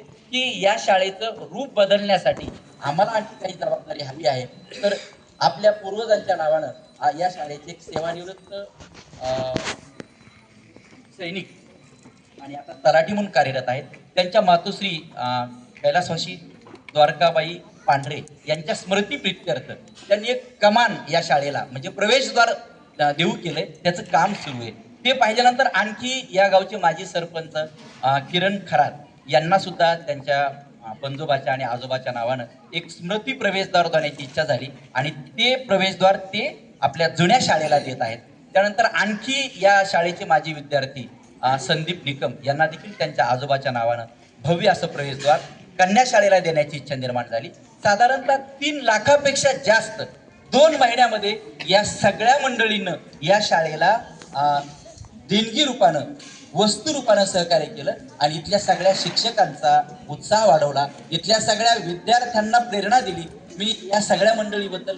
की या शाळेचं रूप बदलण्यासाठी आम्हाला आणखी काही जबाबदारी हवी आहे. तर आपल्या पूर्वजांच्या नावानं या शाळेचे एक सेवानिवृत्त सैनिक आणि आता तराठी म्हणून कार्यरत आहेत. त्यांच्या मातोश्री कैलासवाशी द्वारकाबाई पांढरे यांच्या स्मृती प्रीत्यर्थ त्यांनी एक कमान या शाळेला म्हणजे प्रवेशद्वार देऊ केलंय. त्याचं काम सुरू आहे. ते पाहिल्यानंतर आणखी या गावचे माजी सरपंच किरण खरात यांना सुद्धा त्यांच्या पंजोबाच्या पणजोबाच्या आणि आजोबाच्या नावानं एक स्मृती प्रवेशद्वार जाण्याची इच्छा झाली. आणि ते प्रवेशद्वार ते आपल्या जुन्या शाळेला देत आहेत. त्यानंतर आणखी या शाळेचे माजी विद्यार्थी संदीप निकम यांना देखील त्यांच्या आजोबाच्या नावानं भव्य असं प्रवेशद्वार कन्या शाळेला देण्याची इच्छा निर्माण झाली. साधारणतः तीन लाखापेक्षा जास्त दोन महिन्यामध्ये या सगळ्या मंडळीनं या शाळेला देणगी रूपानं वस्तुरूपानं सहकार्य केलं आणि इथल्या सगळ्या शिक्षकांचा उत्साह वाढवला. इथल्या सगळ्या विद्यार्थ्यांना प्रेरणा दिली. मी या सगळ्या मंडळीबद्दल